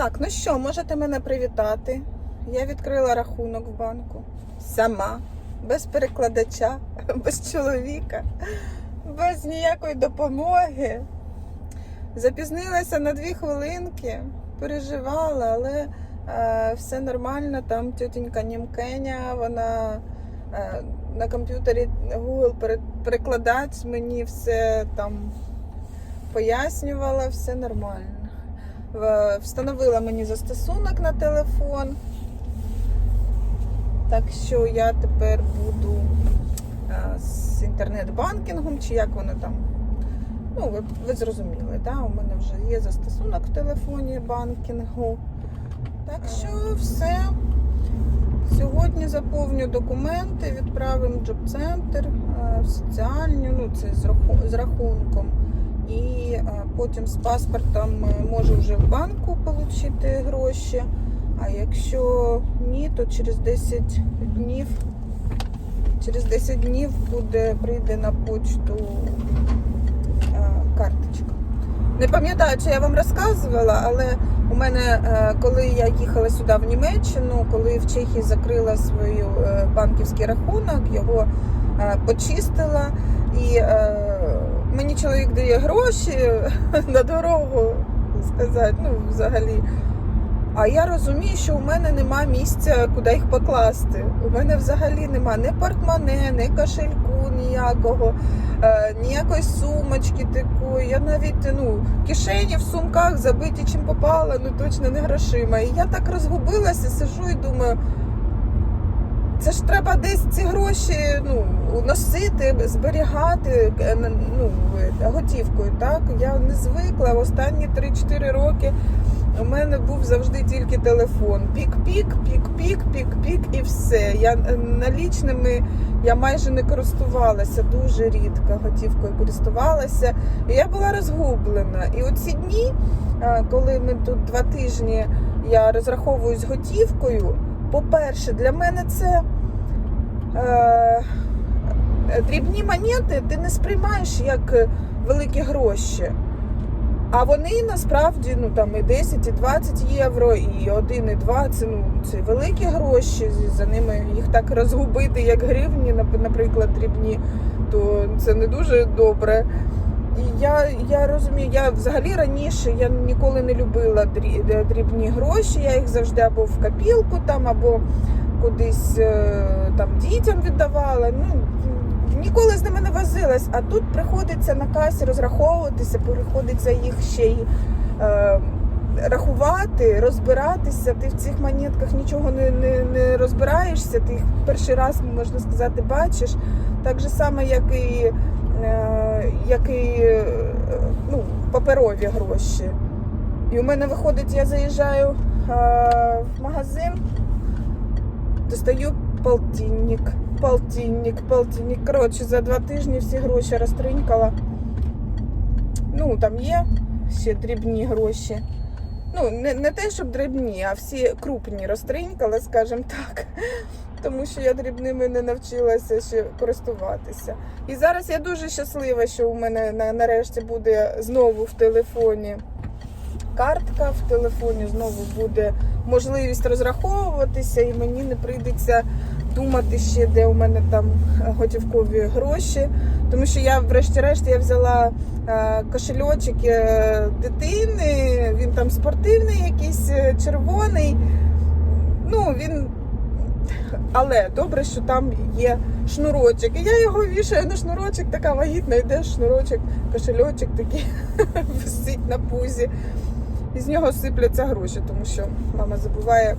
Так, ну що, можете мене привітати. Я відкрила рахунок в банку сама, без перекладача, без чоловіка, без ніякої допомоги. Запізнилася на дві хвилинки, переживала, але е, все нормально. Там тітенька Німкеня, вона е, на комп'ютері Google пере- перекладач мені все там пояснювала, все нормально. Встановила мені застосунок на телефон. Так що я тепер буду е, з інтернет-банкінгом, чи як воно там. Ну, ви, ви зрозуміли, да? у мене вже є застосунок в телефоні банкінгу. Так що все. Сьогодні заповню документи, відправимо джоб-центр, е, в соціальню, ну це з рахунком. І е, потім з паспортом е, можу вже в банку отримати гроші. А якщо ні, то через 10 днів, через 10 днів буде прийде на почту е, карточка. Не пам'ятаю, чи я вам розказувала, але у мене, коли я їхала сюди в Німеччину, коли в Чехії закрила свій банківський рахунок, його почистила, і мені чоловік дає гроші на дорогу, сказати, ну взагалі. А я розумію, що у мене нема місця, куди їх покласти. У мене взагалі нема ні портмоне, ні кошельку ніякого, е, ніякої сумочки такої. Я навіть ну, кишені в сумках забиті чим попало, ну точно не грошима. І я так розгубилася, сижу і думаю. Це ж треба десь ці гроші ну, носити, зберігати е, ну, готівкою. Так? Я не звикла. Останні 3-4 роки у мене був завжди тільки телефон. Пік-пік, пік-пік, пік-пік і все. Я е, налічними я майже не користувалася, дуже рідко готівкою користувалася. І я була розгублена. І оці дні, е, коли ми тут два тижні я розраховуюсь готівкою. По-перше, для мене це е, дрібні монети ти не сприймаєш як великі гроші. А вони насправді ну там і 10, і 20 євро, і 1, і 2 це, ну, це великі гроші. За ними їх так розгубити, як гривні, наприклад, дрібні, то це не дуже добре. І я, я розумію, я взагалі раніше я ніколи не любила дрібні гроші. Я їх завжди або в копілку там, або кудись е, там дітям віддавала. Ну ніколи з ними не возилась. А тут приходиться на касі розраховуватися, приходиться їх ще й е, рахувати, розбиратися. Ти в цих монетках нічого не, не, не розбираєшся. Ти їх перший раз можна сказати бачиш. Так же само, як і е, як і е, ну, паперові гроші. І у мене виходить, я заїжджаю е, в магазин, достаю полтинник, полтинник, полтинник. Коротше, за два тижні всі гроші розтринькала. Ну, там є ще дрібні гроші. Ну, не, не те, щоб дрібні, а всі крупні розтринькала, скажімо так. Тому що я дрібними не навчилася ще користуватися. І зараз я дуже щаслива, що у мене нарешті буде знову в телефоні картка, в телефоні знову буде можливість розраховуватися, і мені не прийдеться думати ще, де у мене там готівкові гроші. Тому що я, врешті-решт, я взяла е, кошельочок е, дитини, він там спортивний, якийсь е, червоний. Ну, він. Але добре, що там є шнурочок. І я його вішаю на шнурочок, така вагітна, йде шнурочок, кошельочок такий висить на пузі. І з нього сипляться гроші, тому що мама забуває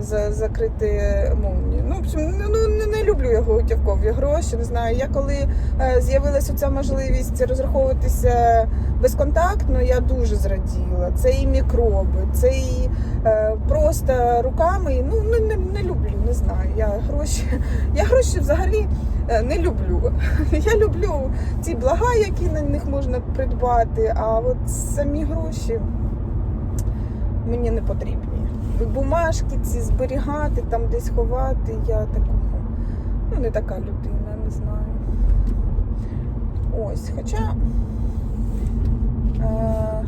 за, закрити молнію. Ну, ну, ну, не, не люблю я готівкові гроші. Не знаю. Я коли е, з'явилася ця можливість розраховуватися безконтактно, я дуже зраділа. Це і мікроби, це і е, просто руками. Ну не, не, не люблю, не знаю. Я гроші, я гроші взагалі е, не люблю. Я люблю ці блага, які на них можна придбати, а от самі гроші мені не потрібні. Бумажки ці зберігати, там десь ховати, я такого, ну не така людина, не знаю. Ось, хоча е,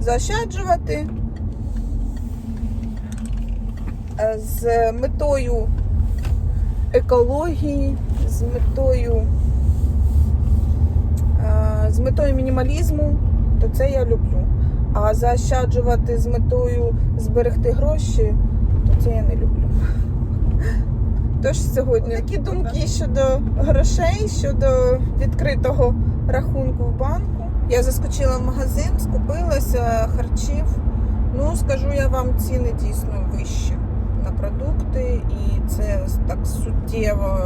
заощаджувати е, з метою екології, з метою, е, з метою мінімалізму, то це я люблю. А заощаджувати з метою зберегти гроші, то це я не люблю. Тож сьогодні такі думки щодо грошей, щодо відкритого рахунку в банку. Я заскочила в магазин, скупилася харчів. Ну, скажу я вам, ціни дійсно вищі на продукти, і це так суттєво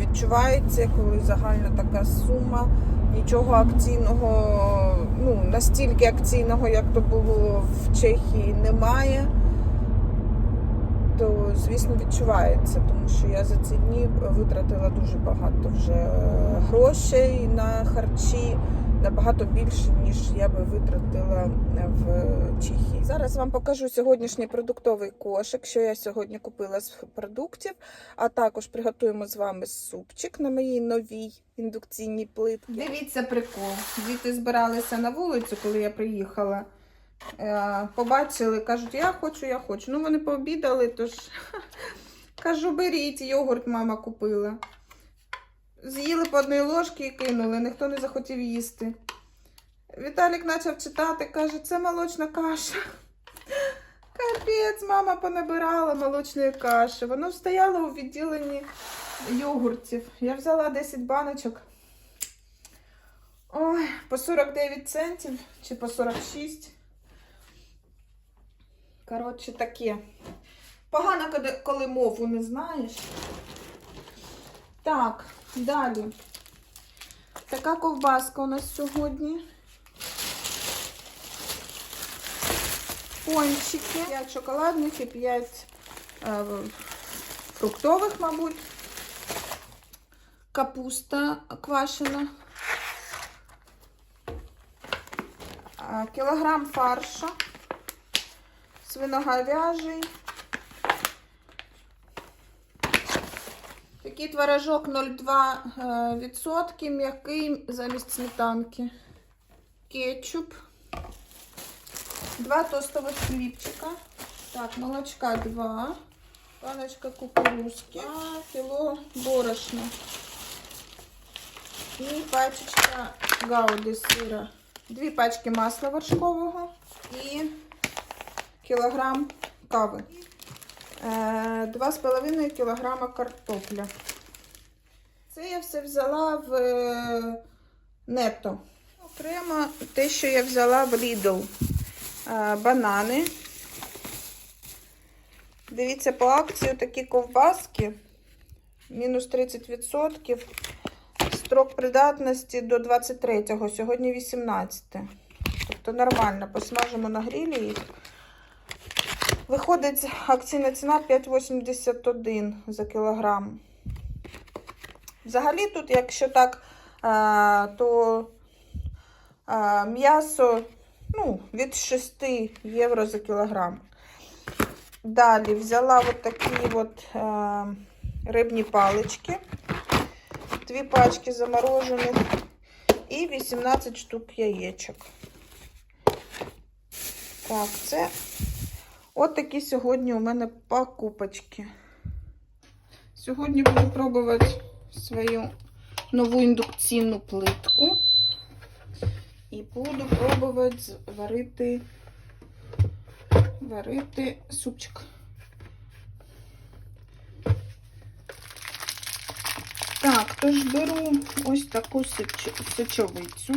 відчувається, коли загальна така сума. Нічого акційного, ну настільки акційного, як то було в Чехії, немає. То, звісно, відчувається, тому що я за ці дні витратила дуже багато вже грошей на харчі, набагато більше, ніж я би витратила в Чехії. Зараз вам покажу сьогоднішній продуктовий кошик, що я сьогодні купила з продуктів, а також приготуємо з вами супчик на моїй новій індукційній плитці. Дивіться прикол. Діти збиралися на вулицю, коли я приїхала. Е, Побачили, кажуть, я хочу, я хочу. Ну, вони пообідали, тож кажу, беріть, йогурт мама купила. З'їли по одній ложці і кинули, ніхто не захотів їсти. Віталік почав читати, каже, це молочна каша. Капець, мама понабирала молочної каші. Воно стояло у відділенні йогуртів. Я взяла 10 баночок. Ой, по 49 центів чи по 46. Коротше, таке. Погано, коли- мову не знаєш. Так, далі. Така ковбаска у нас сьогодні. Пончики. 5 шоколадних і 5 е, фруктових, мабуть. Капуста квашена. А, Кілограм фарша. Свиноговяжий. Такий творожок 0,2%, відсотки, м'який замість сметанки. Кетчуп. Два тостових хлібчика. Так, молочка 2. Баночка кукурузки. А, кіло борошна. І пачечка гауди сира. Дві пачки масла вершкового і кілограм кави. Е, Два з половиною кілограма картопля. Це я все взяла в е, нето. Окремо те, що я взяла в Lidl. Е, Банани. Dивіться, по акції такі ковбаски. Мінус 30%. Строк придатності до 23-го, сьогодні 18. Тобто нормально, посмажимо на грілі їх. Виходить акційна ціна 5,81 за кілограм. Взагалі тут, якщо так, то м'ясо ну, від 6 євро за кілограм. Далі взяла от такі от а, рибні палички, дві пачки заморожених і 18 штук яєчок. Так, це От такі сьогодні у мене покупочки. Сьогодні буду пробувати свою нову індукційну плитку. І буду пробувати варити, варити супчик. Так, тож беру ось таку сечовицю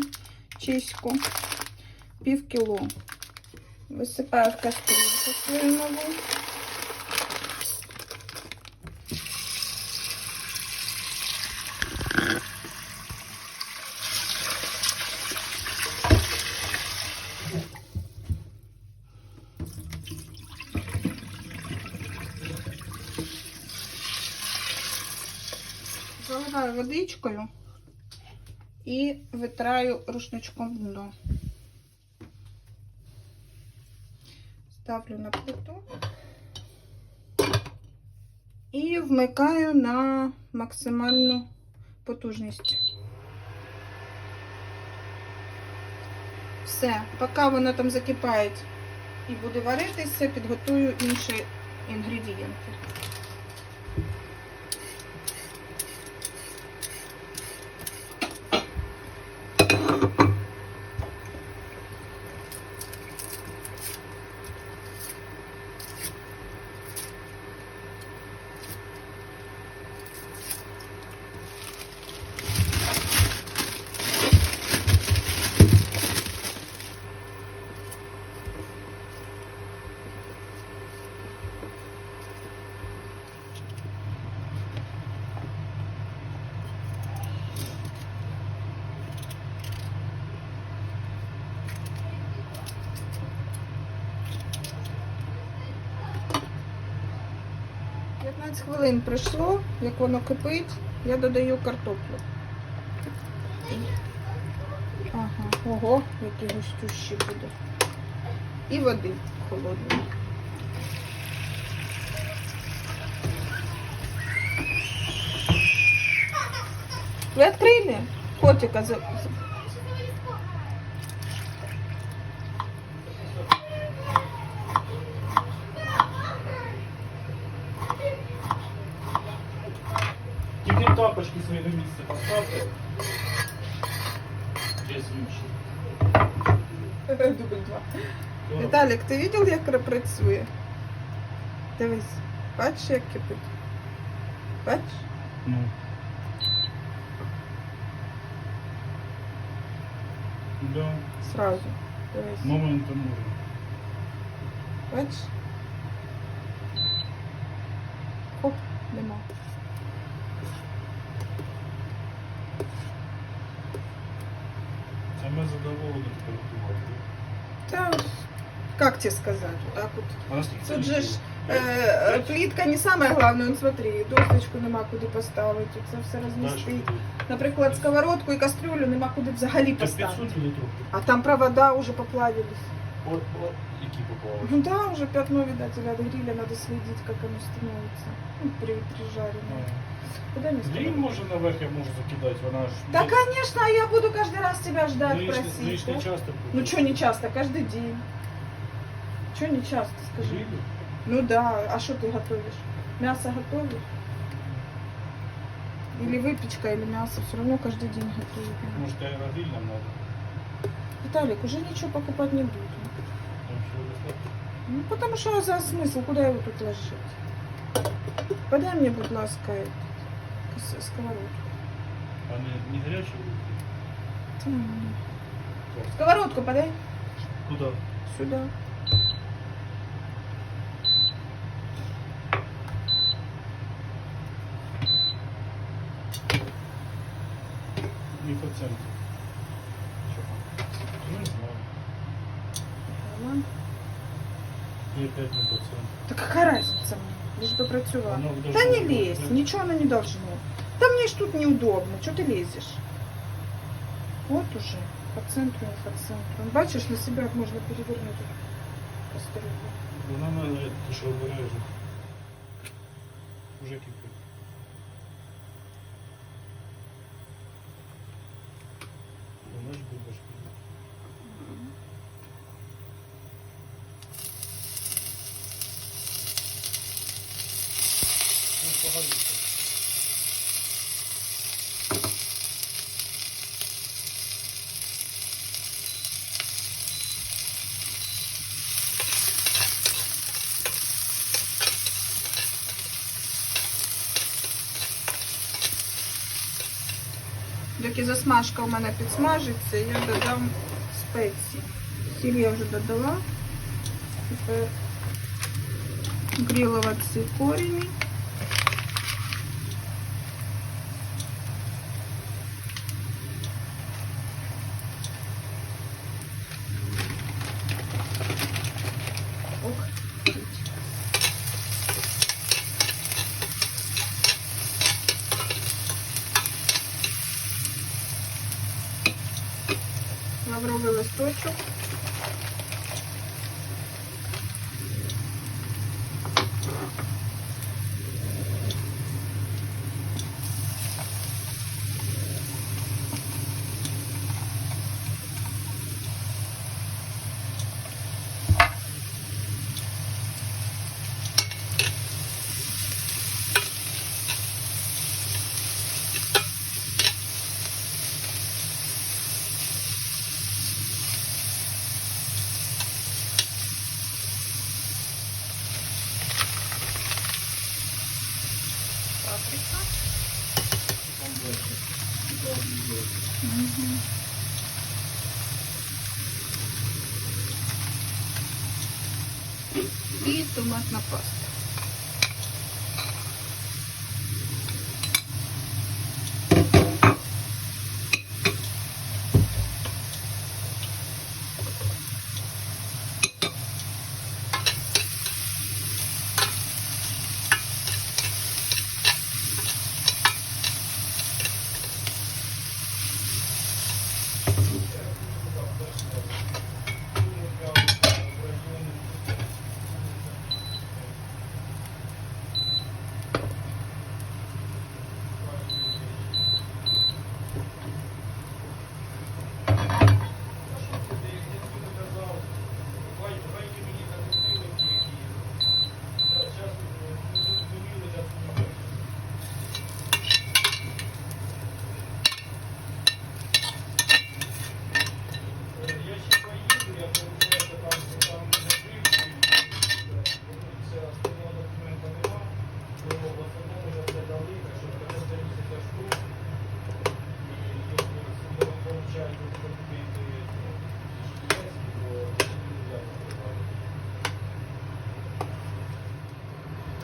чиську, пів кіло. Висипаю в кастрюльку свою Заливаю водичкою і витираю рушничком дно. Ставлю на плиту і вмикаю на максимальну потужність. Все, поки воно там закипає і буде варитися, підготую інші інгредієнти. – 15 хвилин пройшло, як воно кипить, я додаю картоплю. Ага, ого, який густющий буде. І води холодної. Ви відкрили? Котика за... за- Тільки тапочки свої на місце поставте. Без інших. Дубль два. Віталік, ти бачив, як працює? Дивись, бачиш, як кипить? Бачиш? Ну. Да, Сразу. Дивись. моментом можна. Бачиш? Хоп, нема. Це ми задоволені приготувати. Та, как тебе сказать, вот так вот. Тут же ж е, плітка не самое главное, он смотри, досточку нема куди поставити, це все Знаєш, розмістити. Наприклад, сковородку і кастрюлю нема куди взагалі Та поставити. 500 літрів. А там провода уже поплавились. От, от, які попали. Ну да, уже пятно, видать, от гриля надо следить, как оно становится. Ну, при, при жарении. Куда мне Грім сковородку? може наверх я можу закидати, вона ж... Да, конечно, а я буду каждый раз тебя ждать, Лишнє- просить. лишнє да? часто буде. Ну что не часто, каждый день. Что не часто, скажи? Грилю? Ну да, а что ты готовишь? Мясо готовишь? Или выпечка, или мясо, все равно каждый день готовить. надо. Може, аерогриль нам надо? Виталик, уже ничего покупать не буду. Ну, потому что за смысл, куда его тут ложить? Подай мне, будь ласка, сковородку. А не? Та ні. Сковородку подай Куди? сюда. Не по центру. І опять не по центру. Да какая разница мне? Лишь бы працювала. Оно Да должно не лезь, ничего оно не должно. Да мне ж тут неудобно, что ты лезешь? Вот уже, по центру, не по центру. Бачишь, на себя можно перевернуть эту кастрюлю. Вона на ти що обережно. Уже кипить. Погодиться. Доки засмажка у мене підсмажиться, я додам спеції. Сіль я вже додала. Тепер грілувати корені. একটু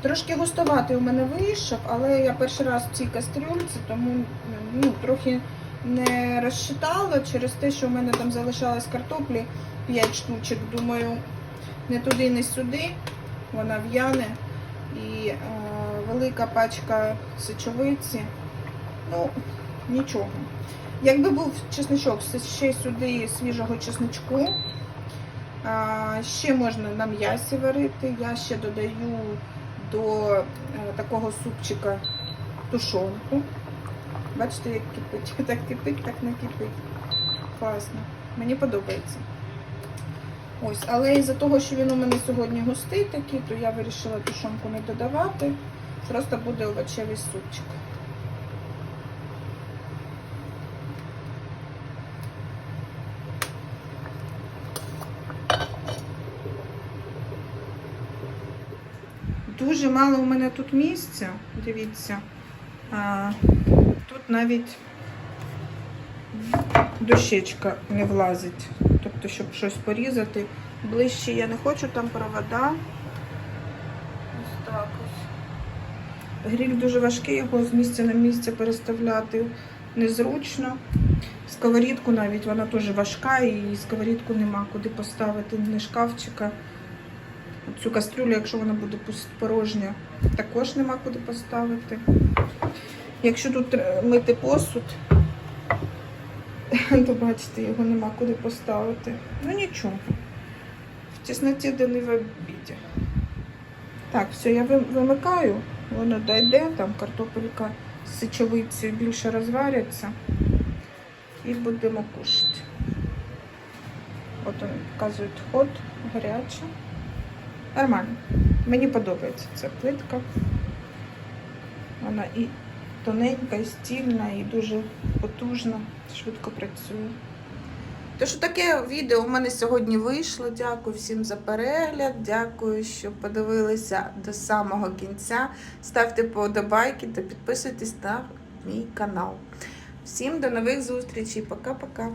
Трошки густоватий у мене вийшов, але я перший раз в цій кастрюльці, тому ну, трохи не розчитала через те, що в мене там залишалось картоплі 5 штучок. Думаю, не туди, не сюди. Вона в'яне. І е, велика пачка сечовиці. Ну, нічого. Якби був чесничок, ще сюди свіжого чесничку. А, ще можна на м'ясі варити. Я ще додаю до е, такого супчика тушонку. Бачите, як кипить. Так кипить, так не кипить. Класно. Мені подобається. Ось, але із-за того, що він у мене сьогодні густий такий, то я вирішила тушонку не додавати. Просто буде овочевий супчик. Дуже мало у мене тут місця, дивіться. А, тут навіть дощечка не влазить. Тобто, щоб щось порізати. Ближче я не хочу, там провода. Ось так ось. Гріль дуже важкий, його з місця на місце переставляти незручно. Сковорідку навіть вона теж важка, і сковорідку нема куди поставити, ні шкафчика. Цю кастрюлю, якщо вона буде порожня, також нема куди поставити. Якщо тут мити посуд, то бачите, його нема куди поставити. Ну нічого. В тісноті не в обіді. Так, все, я вимикаю, воно дойде, там картопелька з сечовицею більше розваряться. І будемо кушати. От показують ход, гаряче. Нормально. Мені подобається ця плитка. Вона і тоненька, і стільна, і дуже потужна, швидко працює. Тож таке відео у мене сьогодні вийшло. Дякую всім за перегляд. Дякую, що подивилися до самого кінця. Ставте подобайки та підписуйтесь на мій канал. Всім до нових зустрічей. Пока-пока.